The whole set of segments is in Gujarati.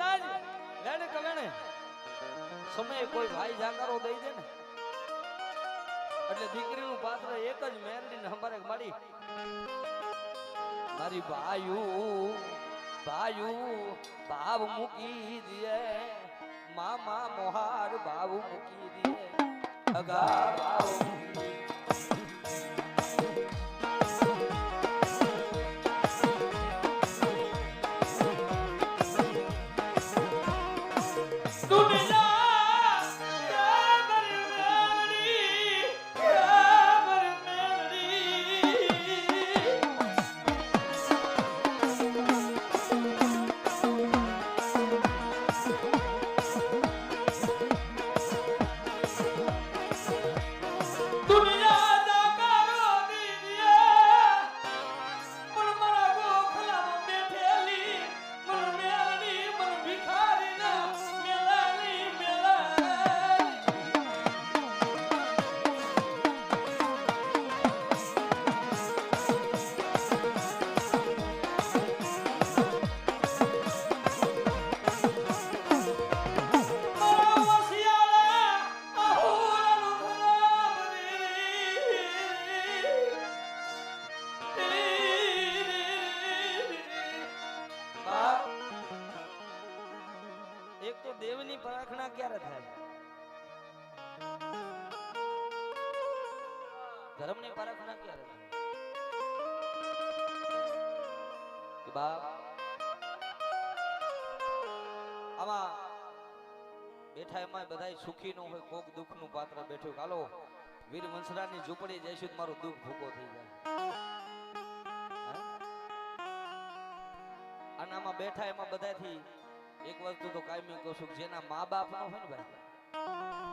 કદાચ લેણે કલેણે સમય કોઈ ભાઈ જાકારો દઈ દે ને. એટલે દીકરીનું પાત્ર એક જ મેરડીને અમારે મારી મારી ભાયુ ભાયુ ભાવ મૂકી દે મામા મોહાર ભાવ મૂકી દે અગા ભાવ મૂકી ધર્મની ના ક્યારે કે બાપ, આમાં બેઠા એમાં બધા સુખી ન હોય, કોક દુઃખનું પાત્ર બેઠું. હાલો, વીર વંશરાની ઝૂંપડી જઈશું મારું દુઃખ ભૂકો થઈ જાય. અને આમાં બેઠા એમાં બધાથી એક વસ્તુ તો કાયમી કહું છું જેના મા બાપ ના હોય ને ભાઈ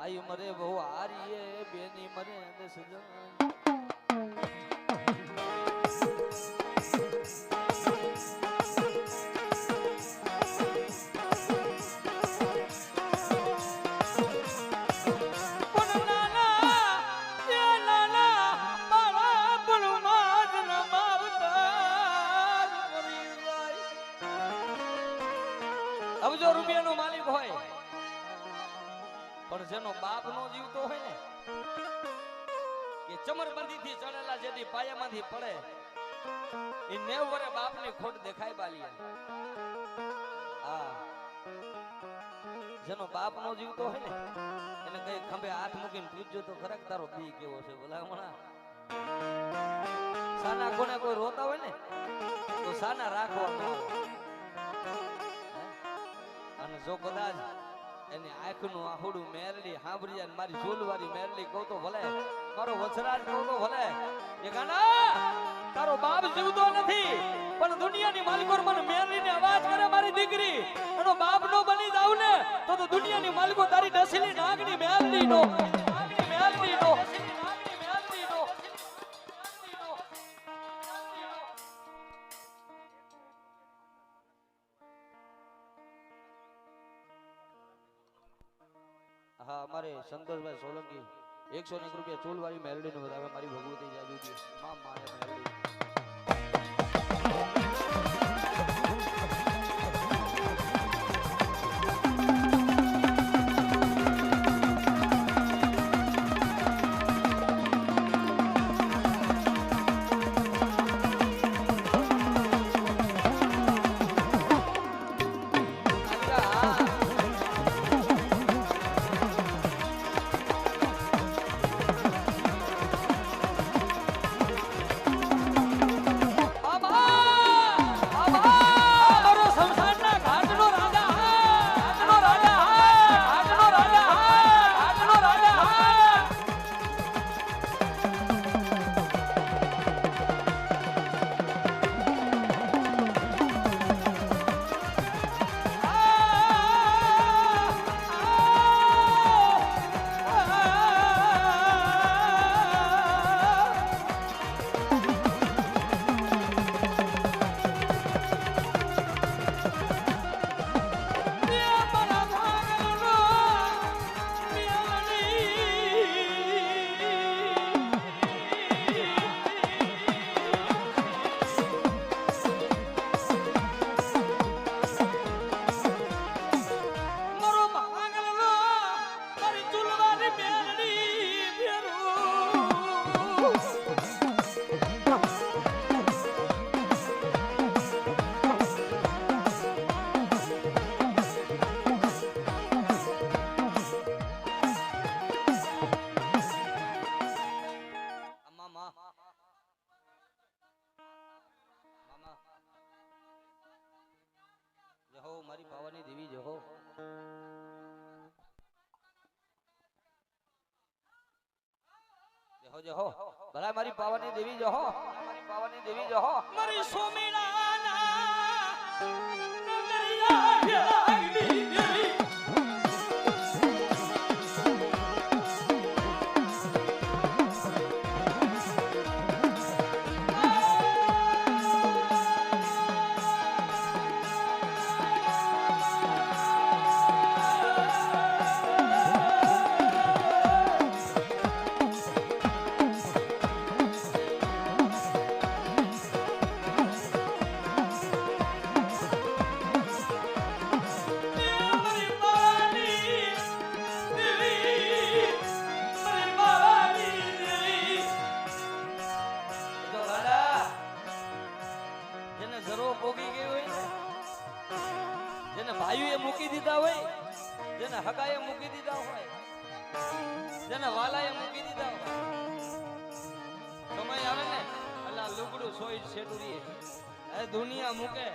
ભાઈ મરે બહુ હારીએ બેની મરે ને જણ પણ નાના એ નાના મારા પુલમાં જ ન માવતર મરી જાય. અબજો રૂપિયાનો માલિક હોય. પણ જેનો બાપ નો જીવતો હોય ને, કે ચમરબંધીથી ચડેલા જેથી પાયામાંથી પડે, એ નેવ વરે બાપની ખોટ દેખાય બાલી હા જેનો બાપ નો જીવતો હોય ને, એને કઈ ખંભે હાથ મૂકીને પૂછજો તો ખરેખ તારો બી કેવો છે ભલામણા સાના કોને કોઈ રોતા હોય ને, તો સાના રાખવા અને જો કદાચ એની આંખનું આહુડું મેરડી સાંભળી મારી ઝૂલવાળી મેરડી કહું તો ભલે. મારો વછરાજ કહું તો ભલે. એ ગાના, તારો બાપ જીવતો નથી, પણ દુનિયાની માલિકો મને મેરડીને અવાજ કરે મારી દીકરી. એનો બાપ નો બની જાવ ને, તો દુનિયાની માલિકો તારી નસલી નાગની મેરડી નો હા, અમારે સંતોષભાઈ સોલંકી એકસો એક રૂપિયા ચૂલવાળી મેલડી નું વધારે મારી ભગવતી જાજુ માં માયા મેલડી. જેહો જેહો ભલા મારી પાવાની દેવી જો હો મારી પાવાની દેવી જો હો. મારી સોમીડાના જેને વાલાએ મૂકી દીધા. સમય આવે ને, અલા, લુગડું સોઈ શેટુરી એ દુનિયા મૂકે.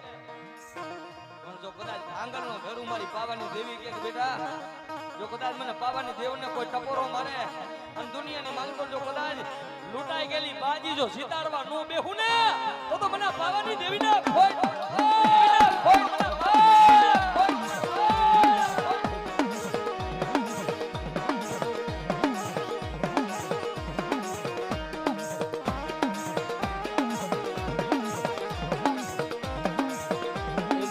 પણ જો કદાચ આંગણનો ભેરું મારી પાવાની દેવી કે બેટા, જો કદાચ મને પાવાની દેવને કોઈ ટકોરો મારે, અને દુનિયાની માંગતો જો કદાચ લૂંટાઈ ગયેલી બાજી જો સિતારવા નો બેહું ને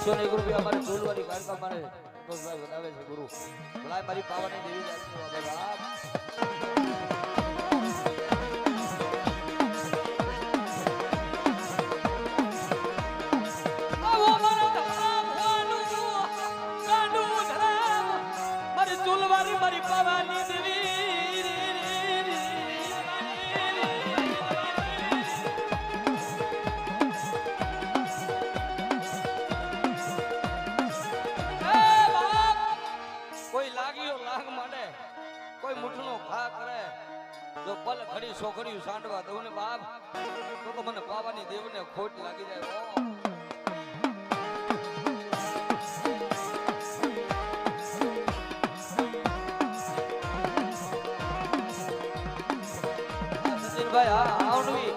એકસો ને એક રૂપિયા અમારે ડોલવાળી કાઢતા મારે સંતોષભાઈ બનાવે છે ગુરુ. ભલા મારી પાવાની દેવી જાય મારી પાવાની દેવી પલ સાંડવા દઉં ને બાપ, તો મને પાવાની દેવને ખોટ લાગી જાય. ઓ. હા આવડવી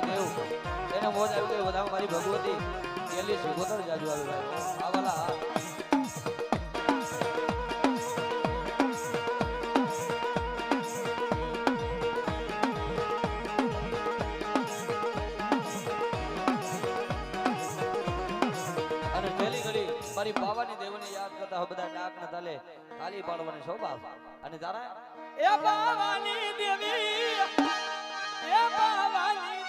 દેવ. એને મોજ બધા મારી ભગવતી. જાજુ આવી ભાઈ આ હા. એ બાવાની દેવને યાદ કરતા હો બધા ડાક ના તાલે તાલી પાડવાની શોભા અને તારા એ બાવાની દેવી, એ બાવાની